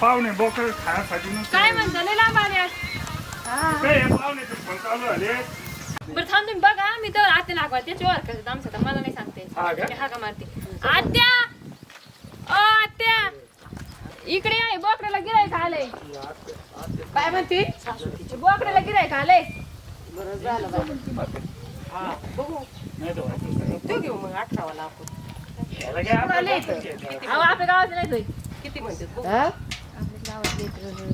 पाहुणे बोकड खाण्यासाठी नुसतं- काय म्हणता? लय लांब आले आज. काय हे पाहुणे ते फोन चालू झाले. बरं थांब तुम्ही बघा. मी तर आत्या लागवा. त्याची ओळख करते आमचं तर मला नाही सांगते. हा का? मी हाका मारते. आत्या! ओ आत्या! इकडे आहे बोकड्याला गिरायक आलंय. काय म्हणते? बोकड्याला गिरायक आलंय. नाही तर व्हायचं. तो घेऊ मग. अठरावाला आपण. याला काय आपलं आले इथं. बोकड अहो आपल्या गावात नाही होय. किती म्हणते बघू. गावात लेकरं.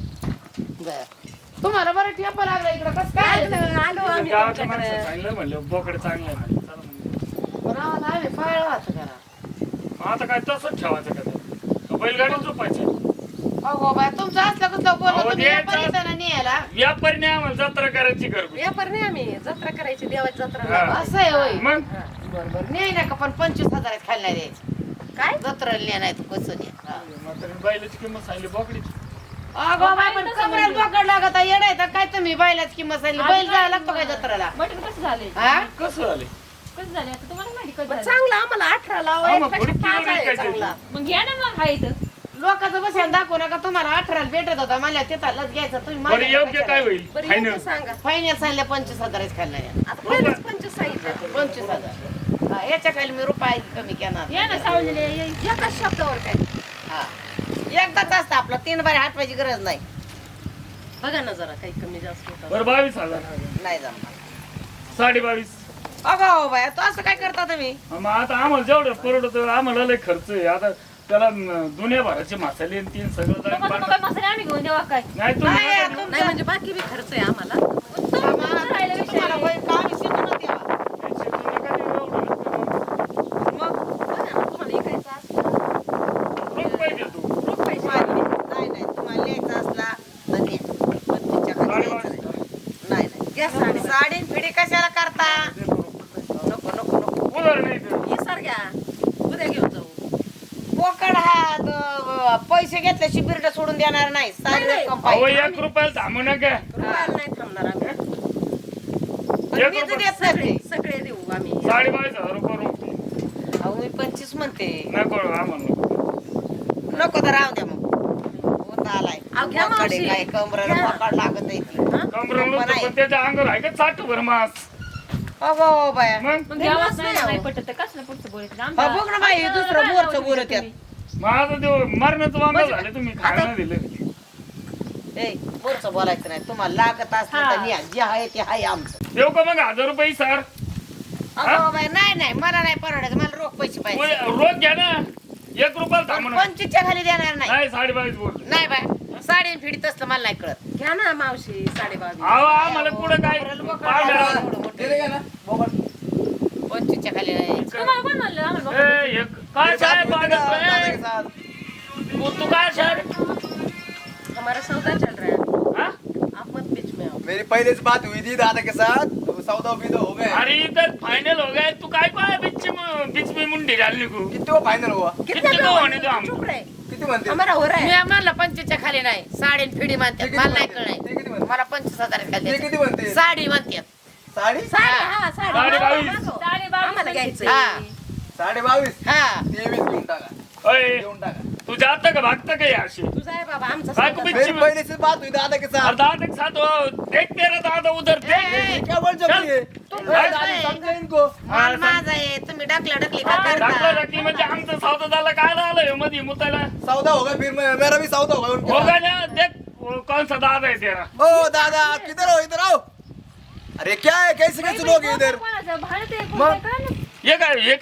बरं. तुम्हाला बरं ठेपा लागला इकडं कसं काय आलो आलो आम्ही तुमच्याकडे. सांगितलं म्हणलं बोकड चांगलं आहे म्हणे. चला म्हणलं. पण आम्हाला आम्ही पाळलं करा मग आता काय तसंच ठेवायचं का ते? बैलगाडी झोपायची अहो बाय तुमचं असलं कसं अहो, बोलत तुम्ही द्यायचं. परिसराला न्यायला जत्रा करायची गरज व्यापार नाही आम्ही जत्रा करायची देवाची जत्रा हा. असं आहे होय मग बरोबर न्याय नका पण पंचवीस हजार खायला द्यायचे काय जत्रा न्या नाही तू कसं न्या हा. म्हातारीने बैलाची किंमत सांगली बोकडीची अगो बाय पण कमरेला पकड लागत आहे, येडं आहे तर काय तुम्ही बैलाच किंमत सांगितली बैल जायला लागतो काय जत्रेला? मटण कसं झालंय? हा? कसं झाले कसं झाले आता तुम्हाला माहिती कसं झालं चांगला आम्हाला अठरा हा, लावा मग थोडी किलो पाच आहे विकायची. चांगला. मग घ्या ना मग हा इथं. लोकांचं बसायला दाखवू नका तुम्हाला अठराला भेटत होता मला तिथं घ्यायचं तुम्ही बरं योग्य काय होईल? बरं फायनल योग्य सांगा. फायनल सांगल्या पंचवीस हजारच खायला आता पहिलेच पंचवीस सांगितलं पंचवीस हजार. हा, याच्या खाली मी रुपये कमी या ना सावलेले एकाच शब्दावर काय? हा. एकदाच असतं आपलं. तीन बारी हटवायची गरज नाही. बघा ना जरा काही कमी जास्त होतं. बरं बावीस हजार. नाही जमणार. साडे बावीस अगो बाया तो असं काय करता तुम्ही? मग आता आम्हाला जेवढं परवडत आम्हाला लय खर्च आहे. आता त्याला दुनिया भराचे मसाले आणि तीन सगळं काय मसाले आम्ही घेऊन देवा काय? नाही नाही म्हणजे बाकी बी खर्च आहे आम्हाला राहिला विषय तुम्हाला होय का आम्ही शिकूनच द्यावा. देऊ. शिकू नका देऊ एवढं. मग बघा ना तुम्हाला इकायचं असलं रोख पाहिजे तू रोख पैसे तुम्हाला- नाही नाही तुम्हाला लिहायचं असला तर लिहा. पंचवीसच्या खाली साडे लिहायचं बावीस. नाही नाही घ्या साडे साडी फिडी कशाला करता देतो रोख. नको नको नको उधार नाही देऊ. ही सर घ्या उद्या घेऊन जाऊ पोकड हा द- पैसे घेतल्याशी बिरड सोडून देणार नाही. सारी नाही, रक्कम अहो पाहिजे एक रुपयाला थांबू नका. रुपयाला नाही थांबणार आम्ही. पण एक मीच रुपया- देत नाही. सगळे सगळे देऊ आम्ही. साडे बावीस हजार रुपये. अहो मी पंचवीस म्हणते. नको आम्हाला नको. तर राहू द्या मग. होत आलाय. अहो, घ्या पोकाडे मावशी. काय कमरेला घ्या. पकड लागत आहे ती. कमरं नको नाही. पण त्याच्या अंगावर आहे का चाट भर मास? अगो बाया. मग? नाही पटत तर कसलं पुढचं बोलायचं? हा, आमचं- बघ ना बाई, दुसरं बोरचं त्यात. माझं देव झालं तुम्ही खायला दिलं. ए बोरचं बोलायचं नाही. तुम्हाला लागत असलं तर हा. जे आहे ते आहे आमचं. देऊ का मग हजार रुपये सर? अगो बाई नाही नाही. मला नाही परवडायचं. मला रोख पैसे पाहिजे. रोज घ्या ना. एक रुपयाला थांबू नका. पंचवीसच्या खाली देणार नाही. नाही साडे बावीस बोल नाही बाय. साडी फिडीत असलं मला नाही कळत. घ्या ना मावशी साडे बावीस अहो आम्हाला कुठं काय? पंचवीसच्या खाली नाही. तुम्हाला कोण म्हणलं? आम्हाला बघा. ए, एक- काय साहेब बागेत ए, तू तू काय साहेब? हमारा सौदा चल रहा है। हा? आप मत बीच में आओ। मेरी पहले से बात हुई थी दादा के साथ तो सौदा उम्मीद हो गए अरे इधर फाइनल हो गए तू काय काय बीच में बीच में मुंडी डालने को? कितने को फाइनल हुआ? कितने को होने दो चुप हमको रहे। किती म्हणते? हमारा हो रहा है। मी म्हणलं पंचवीसच्या खाली नाही साडी आणि फिडी म्हणतात ते मला नाही किती? ते किती कळणार म्हणते? मला पंचवीस हजार खाली ते द्यायचं. किती म्हणते? साडी म्हणतात साडी? साडे हा. साडे. साडे बावीस. मागो. साडे बावीस आम्हाला सांगितले. घ्यायचंय. हा. साडे बावीस हा तेवीस घेऊन टाका अय घेऊन टाका तू जाता का भागता का याशी तुझा आहे बाबा आमचा काय मेरी पहले से बात हुई दादा के साथ दादा के साथ वो देख तेरा दादा उधर देख क्या बोल सकती है तुम ए, बोलताय. दादी समझे इनको माल माझा आहे तुम्ही डाकला डकली का दाखला करता दाखली म्हणजे आमचं सौदा झाला काय झालं मध्ये मुतायला सौदा होगा फिर मैं मेरा भी सौदा होगा उनके होगा साथ। ना देख वो कौन सा दादा है तेरा ओ दादा आप किधर हो इधर आओ अरे क्या है कैसे कैसे लोग हैं इधर मग? हे हे रे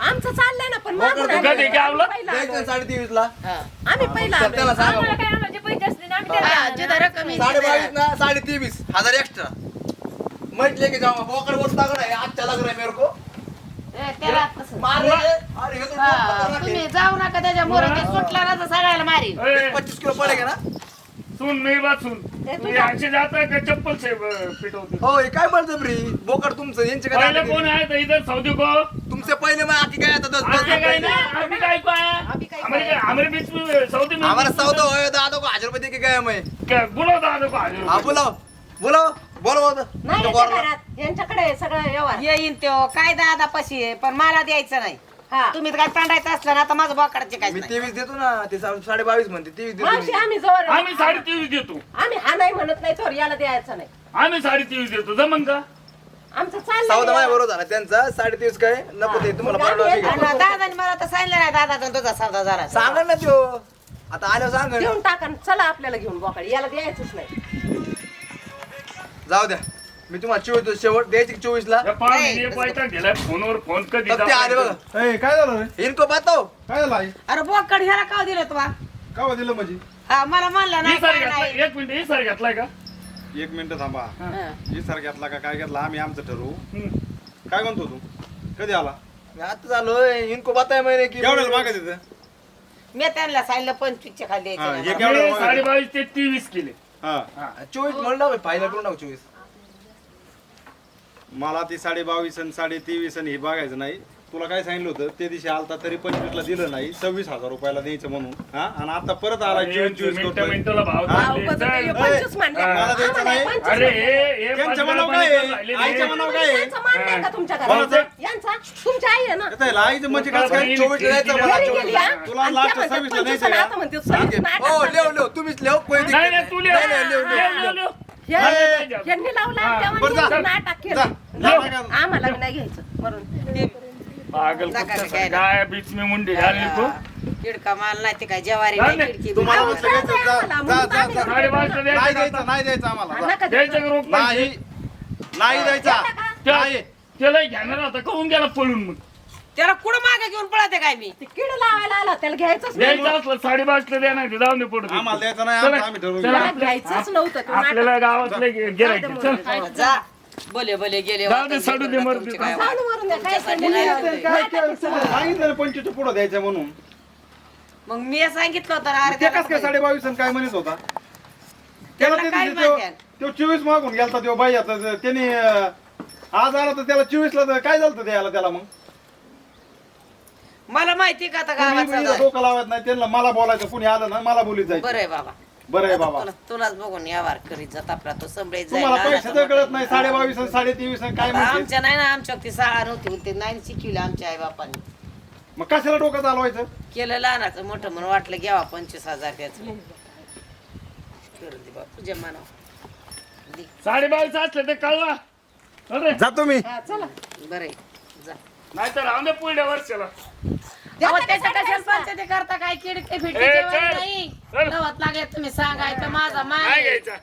आमचं चाललंय ना पण मागून बोकड आम्ही तुका गावला? पहिला द्यायचं आलोय. साडे तेवीस ला आम्ही पहिला. त्याला सांगा आम्हाला काय आम्हाला जे पैसे असते ना आम्ही हा, त्याला जिथं रक्कम येते साडे. बावीस ना साडे तेवीस हजार एक्स्ट्रा म्हटले की जाऊ बोकड वर लग रहा है अच्छा लग रहा है मेरे को ए, त्याला तसं. मार रहे हैं। अरे हे तो हा, खतरनाक तुम्ही है। जाऊ नका त्याच्या मोर सुटला ना तर सगळ्याला ए, पच्चीस किलो पडेगा ना सुन मी बात सुन तुम्ही असे जाता का? चप्पल से पिटवते. हो हे काय बळजबरी बोकड तुमचं यांचे काय पहिले? कोण आहे? तर इधर सौदी को तुमचे पहिले मग आखी काय आता दस दस काय ना? काय अभी काय बीच सऊदी में हमारा सौदा हो दादा को हजार रुपये दे के गया मैं क्या बोलो दादा को हाजिर हा बोलाव. बोलाव. बोलाव नाही याच्या घरात. यांच्याकडे सगळं व्यवहार. येईन तो काय दादा पशी आहे? पण मला द्यायचं नाही. हा. तुम्ही काय तांडायचं असलं ना तर माझं बोकडाचे काय मी तेवीस देतो ना ते सा- साडे बावीस म्हणते तेवीस देतो मावशी मी. आम्ही जवळ आम्ही साडे तेवीस देतो. आम्ही हा नाही म्हणत नाही तर याला द्यायचं नाही. आम्ही साडे तेवीस देतो जमन का? आमचं सौदा चाललंय माझ्या बरोबर झाला त्यांचा साडे तेवीस काय? नको ते तुम्हाला मग आम्ही दादाने मला तर सांगितलं नाही दादा तुझा सौदा झाला. सांगा ना त्यो. आता आल्यावर सांगा. ना. देऊन टाका न चला आपल्याला घेऊन बोकाड. याला द्यायचंच नाही. जाऊ द्या. मी तुम्हाला चोवीस शेवट द्यायची चोवीस ला फोनवर फोन कधी तर ते आले बघा. ए, काय झालं रे? इनको बताओ काय झालं आई? अरे बोकड ह्याला का दिलं तुम्हा काय दिलं म्हणजे? हा मला म्हणलं ही नाही काय एक मिनिट ही सारी घेतलाय का? एक मिनिट थांबा. ही. सर घेतला का काय घेतला? आम्ही आमचं ठरवू. हम्म. काय म्हणतो तू? कधी आला? मी आता झालोय इनको बताय मैंने की तिथं मी त्यांना सांगितलं पंचवीसच्या खाली हा, द्यायचं नाही. मी साडे. बावीस ते तेवीस केले. हा. चोवीस म्हणलं फायनल करून टाकू चोवीस. मला ती साडे बावीस आणि साडे तेवीस आणि हे बघायचं नाही तुला काय सांगितलं होतं ते दिवशी आलता तरी पंचवीसला दिलं नाही सव्वीस हजार रुपयाला द्यायचं म्हणून हा आणि आता परत आला चोवीस चोवीस मिनिटं करतोय मिनिटाला भाव हा. अहो, चालले. कसं ते चल. पंचवीस मांडले. मला द्यायचं आम्हाला नाही. पंचवीस अरे हे हे पाच जणांनी काय आहे? काय आहे? यांचा मान नाही का तुमच्या कोणाचं? घरात यांचा तुमची आई आहे ना आता याला आईचं म्हणजे कसं काय चोवीस द्यायचं मला घरी चोवीस गेली हा? तुला आणि लास्ट म्हणतात सव्वीसला द्यायचं? आता हो. लेव लेव तुम्हीच लेव कोई दिक्कत नाही नाही तू लिह. यांनी लावला नाटक. केलं. आम्हाला नाही घ्यायचं म्हणून काय बीच में मुंडी घालली तू? किडका माल नाही ते काय जवारी नाही, द्यायचं नाही का द्यायचं आता? नाही द्यायचं आम्हाला. नाही. त्याला घेणार कहून गेला पळून मग. त्याला कुठं मागे घेऊन पळते काय मी ते किड लावायला आला त्याला घ्यायचंच नाही द्यायचं असलं साडे बावीसला द्या नाही जाऊन दे. आम्हाला द्यायचं नाही आम्ही चला. त्याला घ्यायचंच नव्हतं तो नाटक आपल्याला गावातले गिरायचे चल. जा बोले बोले गेले जाऊ दे, सोडू दे, मरू दे. तुमची काय चालू मारून द्या, काय तुमच्यासाठी सांगू नाही नये. आवडत. काय केलं? सांगितलं ना पंचवीसच्या पुढं द्यायचं म्हणून मग मी सांगितलं होतं ना, अरे ते कस काय त्याला साडे बावीस आणि काय म्हणत होता त्याला त्याला ते काय चोवीस मागून गेलता तो बाई आता त्याने आज आला तर त्याला चोवीस ला काय झालं द्यायला त्याला मग मला माहिती का आता तुम्ही गावात इथं सगळं? डोकं लावत नाही त्यांना मला बोलायचं कुणी आलं ना मला बोलीत बरं जायचं आहे बाबा. बरं आहे बाबा. तुला- तुलाच बघून व्यवहार करीत जात आपला तो संभळीत तुम्हाला पैशाचं कळत नाही साडे बावीस आणि साडे तेवीस आणि काय म्हणते? आमच्या नाही ना आमच्या ती शाळा नव्हती ते नाही शिकवली आमच्या आई बापांनी मग कशाला डोकं चालवायचं? केलं लहानाचं मोठं म्हणून वाटलं घ्यावा पंचवीस हजार त्याचं. दे बाबा तुझ्या मनावर. दे. साडे बावीस असले तर कळवा. अरे जातो मी हा, चला. बरं आहे. जा नाही तर राहून दे पुढल्या वर्षाला. अहो, पंचायती करता काय किडके ए, चल. नाही? चल. गवत लागले तुम्ही सांगायचं माझा नाही. घ्यायचा.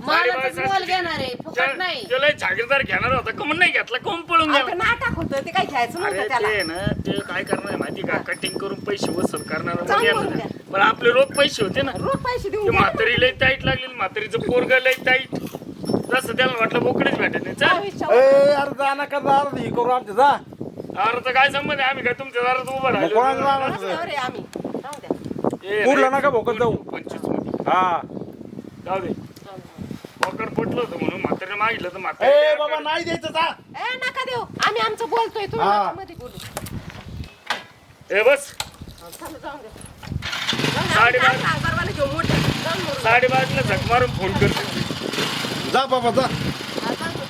मला तर. घेणार आहे फुकट नाही. त्याला जागीरदार घेणार होता कमून नाही घेतला कोण पळून आता गेला नाटक होतं ते काही घ्यायचं अरे नव्हतं त्याला. ते ना ते काय करणार माहिती का? कटिंग करून पैसे वसूल करणार चांगलं म्हणजे. पण आपले रोख पैसे होते ना. रोख पैसे ते देऊन द्या. म्हातारी लई टाईट लागली म्हातारीचं पोरग लई टाईट जसं त्याला वाटलं बोकडेच भेटत नाही चल ए अरे जा नका जा अरे हे करू आमच्या जा. अरे तर काय संबंध आहे? आम्ही काय तुमच्या दारात उभं मग कोणाला राहिलो जाणार? रस्त्यावर आहे आम्ही. जाऊ द्या. ए, पुढला नाही, नका भोकत जाऊ. पंचवीसमध्ये हा जाऊ दे. बोकड पटलं होतं म्हणून मागितलं तर ए म्हातारी बाबा नाही द्यायचं जा. ए नका देऊ. आम्ही आमचं बोलतोय. तुम्ही हा. नका मध्ये बोलू. ए बस. चला जाऊन. साडे घेऊ मोठे जाऊन झक मारून फोन करते. जा बाबा जा हा, जाऊन द्या.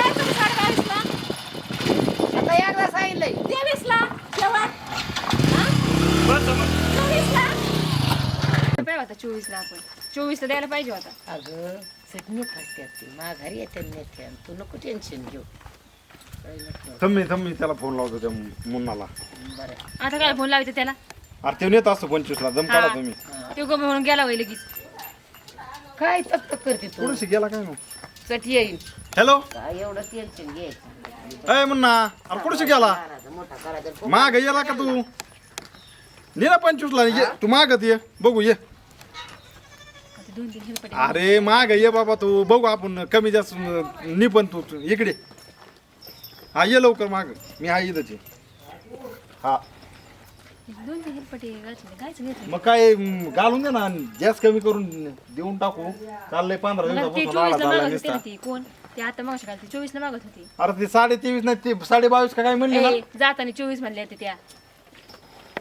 ए, तुम्ही साडे बावीसला आता एकदा सांगितलंय तेवीसला शेवट बस मग चोवीसला रुपये होता चोवीसला आपण चोवीसला द्यायला पाहिजे होता. अगं चटणी फसत्यात ती. माघारी येते नेते तू नको टेन्शन घेऊ. थम्मी थम्मी त्याला फोन लावतो त्या मुन्नाला. बरं. आता काय फोन लावायचं त्याला? अरे ते नेत असतो पंचवीसला. दम काढा तुम्ही. तो गप म्हणून गेला होईल लगेच. काय तक करते तू? थोडीशी गेला काय मग? चट येईन. हॅलो काय एवढं टेन्शन घ्यायचं अय मुन्ना अरे कुठे गेला माग येला का तू? निरा पंचवीसला ये. तू मागत ये. बघू ये. आता दोन तीन हेलपटे अरे माग ये बाबा तू. बघू आपण. कमी जास्त निपन तू. तू इकडे. हा ये लवकर माग. मी हा इथंच आहे. हा. दोन तीन हेलपटे घातले. गायचं घेतलं मग काय म, घालून दे ना गॅस कमी करून देऊन टाकू. चाललंय पंधरा मला ते दिवसापासून आला चोवीसला चालला मागत होती दिसता. ना ती कोण? ते आता मागच्या घालते चोवीसला मागत होती. अरे ते साडे तेवीस नाही ते साडे बावीस का काय म्हणले ना? ए, जाताना चोवीस म्हणले होते त्या.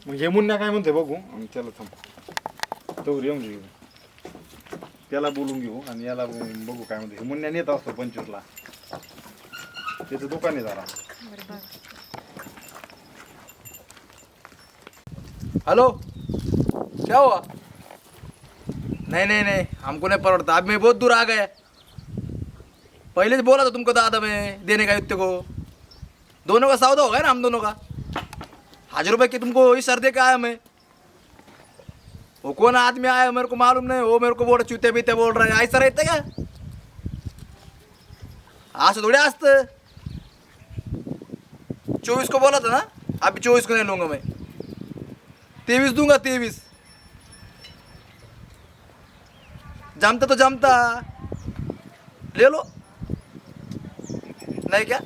मग हे मुन्या काय म्हणते बघू. आणि त्याला थांब. तोवर येऊन घेऊ त्याला बोलून घेऊ आणि याला बघू काय म्हणते हे मुन्या नेत असतो पंचवीसला त्याचं दुकान आहे जरा. बरं बघ हेलो? क्या हुआ? नहीं नहीं नहीं. हमको नहीं पड़ता अब मैं बहुत दूर आ गए पहले से बोला था तुमको दादा मैं देने का युक्त को. दोनों का सौदा होगा ना हम दोनों का? हज़ार रुपए की तुमको वही सर दे के आया मैं? वो कौन आदमी आया मेरे को मालूम नहीं। वो मेरे को बोल चूते बीते बोल रहे ऐसा रहते क्या? आज थोड़े आज चौबीस को बोला था ना? अभी चौबीस को नहीं लूँगा मैं। तेवीस दूँगा तेवीस जमता तो जमता। ले लो। नहीं क्या?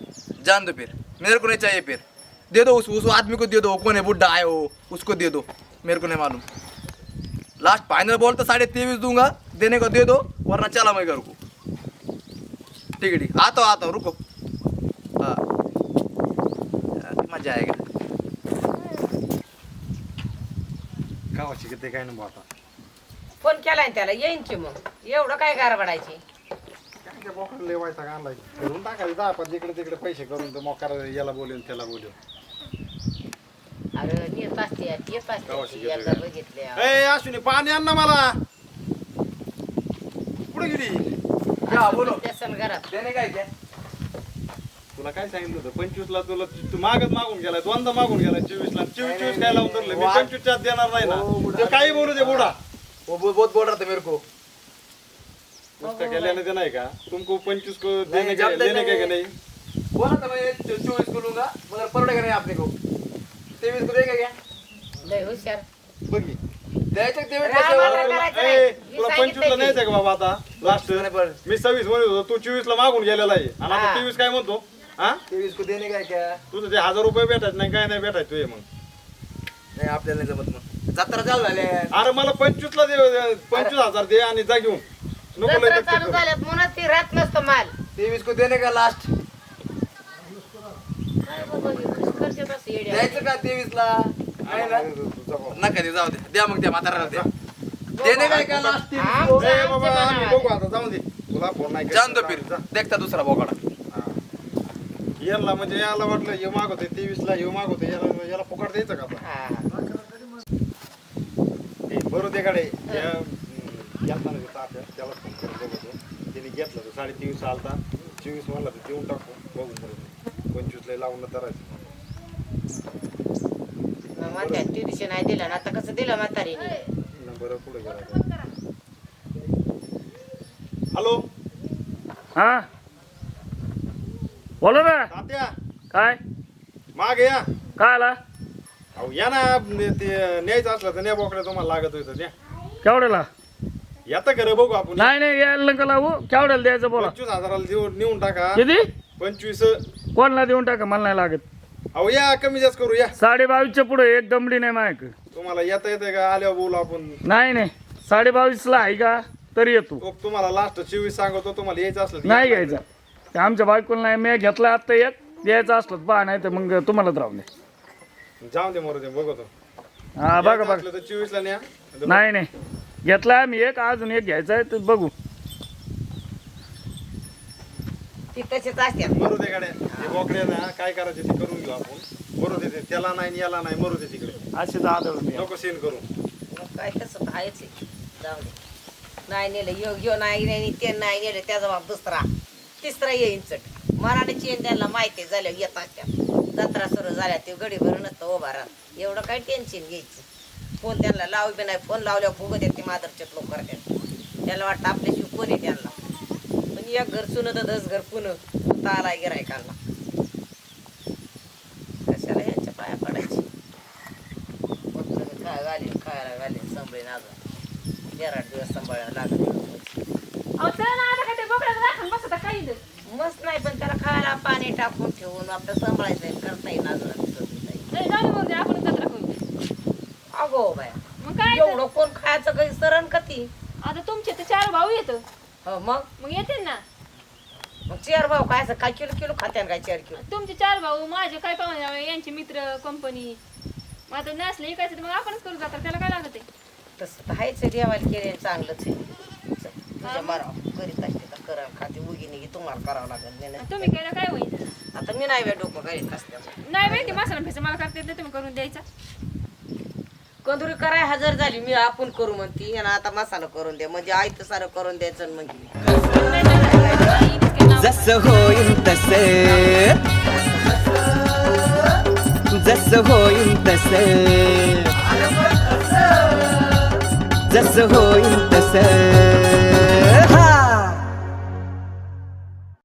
जान दो फिर। मेरे को नहीं चाहिए फिर। दे दो उस उस आदमी को दे दो कौन है बुढ़ा है वो उसको दे दो मेरे को नहीं मालूम। लास्ट फाइनल बोल तो साढ़े तेईस दूंगा देने को दे दो वरना चला मैं घर को। ठीक है ठीक आता हूँ आता हूँ रुको। हाँ। मजा आएगा। गावाची किती काय ना आता फोन केलाय ना त्याला येईन की मग. एवढं काय गारबडायची? काय ते बोकड लेवायचा का आणलाय करून टाकायचं दहा पाच जिकडे तिकडे पैसे करून तर मोकार याला बोलेन त्याला बोलेन अरे येत असते येत असते गेली एकदा काय? बघितले ए अश्विनी पाणी आण ना मला. कुठे गेली? क्या बोलो त्यासन घरात देने का है क्या तुला काय सांगितलं होतं? पंचवीसला तुला तू मागत मागून गेलाय दोनदा मागून गेलाय चोवीसला. चोवीस चोवीस काय लावून धरलं? मी पंचवीसच्या आत देणार नाही ना. ते काही बोलू दे बुडा. वो बहुत बहुत बोल रहा था मेरे को उसका क्या लेने देना है का? तुमको पंचवीस को नहीं, देने का नहीं- नहीं? बोला था मैं चौबीस को लूंगा मगर पड़ेगा नहीं आपने को तेईस को देगा क्या लय हुशार. बघी द्यायचं का तेवीस ए, नाही. मी तुला सांगितलंय पंचवीसला की. न्यायचं का बाबा आता? लास्ट नाही पण. मी सव्वीस म्हणत होतो तू चोवीसला मागून गेलेला आहे. आणि आता हा. तेवीस काय म्हणतो? हा? तेवीस को देने का क्या तुझं ते हजार रुपये भेटायचं नाही काय नाही भेटायचं तुझे मग. नाही आपल्याला नाही जमत मग. जत्रा चालू झाले अरे मला पंचवीसला दे पंचवीस हजार दे आणि जा घेऊन. नको लय जत्रा तकलीफ चालू करू. झाल्यात म्हणून ती राहत नसतं माल. तेवीस को देने का लास्ट काय बाबा, हे कसं करतात असं येड्या? द्यायचं का तेवीस ला ना. नका दे जाऊ दे. द्या मग त्या म्हाताऱ्याला द्या देने काय का लास्ट तेवीस ए बाबा आम्ही. बघू आता जाऊ दे. तुला फोन नाही जान दो करायचा. फिर. देखता दुसरा बोकाडा. याला म्हणजे याला वाटलं हे मागवते तेवीसला हे मागवते याला याला फुकट द्यायचं का आता? हा. ए, ते ते तात्या त्याला फोन करून बघतो. त्याने घेतलं तर साडे तेवीस आलता. चोवीस म्हणला तर देऊन टाकू. बघू बरं. पंचवीसला लावून धरायचं मग म्हणतात ट्युशन नाही दिलं ना आता कसं दिलं म्हातारीने? नंबर पुढे गेला हॅलो. हा? बोला ना. तात्या. काय? माग या. काय आला? अहो या ना ते न्यायचं असलं तर न्या बोकड्या तुम्हाला लागत होतं न्या. केवढ्याला? येतं का रे बघू आपण. नाही नाही यायला नका लावू. केवढ्याला द्यायचं बोला. पंचवीस हजाराला देऊन नेऊन टाका. किती? पंचवीस. कोणाला देऊन टाका? मला नाही लागत. अहो या कमी जास्त करू या. साडे बावीसच्या पुढे एक दमडी नाही मायक. तुम्हाला येता येते का? आल्यावर बोलू आपण. नाही नाही. साडे बावीसला आहे का? तरी येतो. तो तुम्हाला लास्ट चोवीस सांगतो तुम्हाला यायचं असलं तर नाही या. घ्यायचा ते आमच्या बायकोला नाही मी घेतला आत्ता एक द्यायचं असलं तर पहा नाही तर मग तुम्हालाच राहून दे. जाऊन दे मरू दे बघतो. हा बघा बघा. असलं तर चोवीस ला न्या. नाही नाही. घेतला आम्ही एक अजून एक घ्यायचा आहे तर बघू. ती तसेच असतात मरू दे गाड्या. ते बोकड्या ना काय करायचे ते करून घेऊ आपण. मरू दे ते. त्याला नाही आणि याला नाही. मरू दे तिकडे. असेच आदळून या. नको सीन करू. मग काय तसं तर आहेच आहे. जाऊ दे. नाही नेलं यो यो नाही नाही ते नाही नेलं त्याचा बाप दुसरा. तिसरा येईन चट. मराठी चेन त्यांना माहिती आहे झाल्या येत असत्या जत्रा सुरू झाल्या ते गडी भरून नसतं उभा राहत एवढं काय टेन्शन घ्यायचं? फोन त्यांना लावू बी नाही. फोन लावल्यावर फुगत येते मादरचे लोक करतात. त्याला वाटतं आपल्याशिवाय कोण आहे त्यांना. एक घर सुन तर दस घर पुन. तालाय गिरायकांना कशाला यांच्या पाया पडायची? काय घालीन खायला घालीन सांभाळीन अजून तेरा दिवस सांभाळायला लागत ते. मस्त नाही पण त्याला खायला पाणी टाकून ठेवून आपलं सांभाळायचं करता येईल अजून. आपण अगो बाया मग काय? एवढं कोण खायचं काही सरण कती आता तुमचे तर चार भाऊ येत. हो मग? मग येतील ना. मग चार भाऊ खायचं काय किलो किलो खात्यान काय चार किलो? तुमचे चार भाऊ माझे काय पाहुणे यांचे मित्र कंपनी मग आता नसले तर मग आपणच करू जातात त्याला काय लागत आहे तसं तर हायचं देवाला केले चांगलंच आहे. चल, तुझ्या मराव करीत असते तर करा खाते उगी निघी तुम्हाला करावं लागेल नाही, नाही. तुम्ही केलं काय होईल? आता मी नाही वेळ डोकं करीत असते नाही माहिती मसाला फेसा मला करता येत नाही तुम्ही करून द्यायचा. कंदुरी कराय हजर झाली मी आपण करू म्हणती आणि आता मसाला करून द्या म्हणजे आयत सारं करून द्यायचं मग जस होईल तस. जस होईल तस. जस होईल तसे.